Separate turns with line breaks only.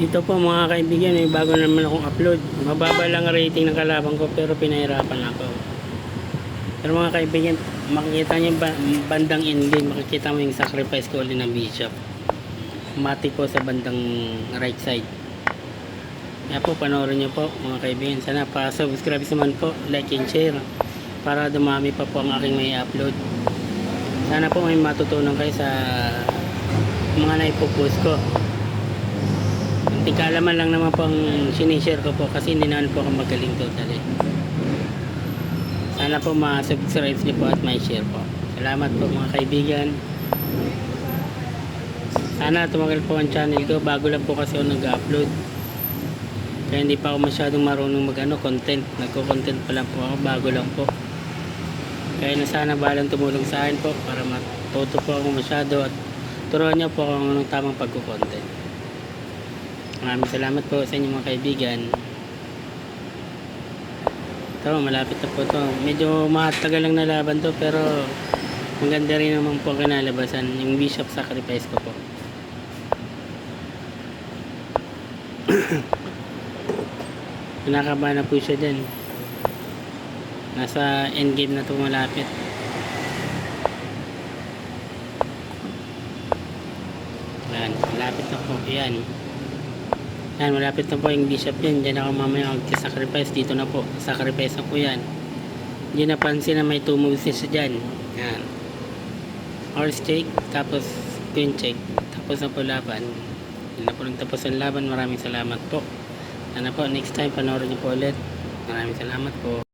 Dito po mga kaibigan, may bago naman akong upload. Mababa lang ang rating ng kalaban ko pero pinahirapan ako. Pero mga kaibigan, makikita niyo ba, bandang endgame, makikita mo yung sacrifice ko ulit ng Bishop. Mati po sa bandang right side. Kaya po, panoorin niyo po mga kaibigan. Sana pa-subscribe naman po, like and share para dumami pa po ang aking may upload. Sana po may matutunan kayo sa mga naipopost ko. Hindi kaalaman lang naman po ang sinishare ko po kasi hindi naman po ako magaling totally. Sana po ma-subscribe niyo po at may share po. Salamat po mga kaibigan. Sana tumagal po ang channel ko. Bago lang po kasi ako nag-upload. Kaya hindi pa ako masyadong marunong mag-ano, content. Nagko-content pa lang po ako. Bago lang po. Kaya na sana balang tumulong sa akin po para matuto po ako masyado at turuan niyo po ako ng tamang pagko-content. Maraming salamat po sa inyo mga kaibigan. Ito, malapit na po to. Medyo matagal lang na laban to pero maganda rin naman po kinalabasan. Yung bishop sacrifice ko po. Kinakabahan na po siya dyan. Nasa endgame na to malapit. Yan, malapit na po. Yan. Yan, malapit na po yung bishop yan. Diyan ako mamaya mag-sacrifice. Dito na po. Sacrifice na yan. Hindi napansin na may two moves na siya dyan. Yan. Horse check, tapos queen check. Tapos na po laban. Yan na po nagtapos ang laban. Maraming salamat po. Sana po, next time panoorin niyo po ulit. Maraming salamat po.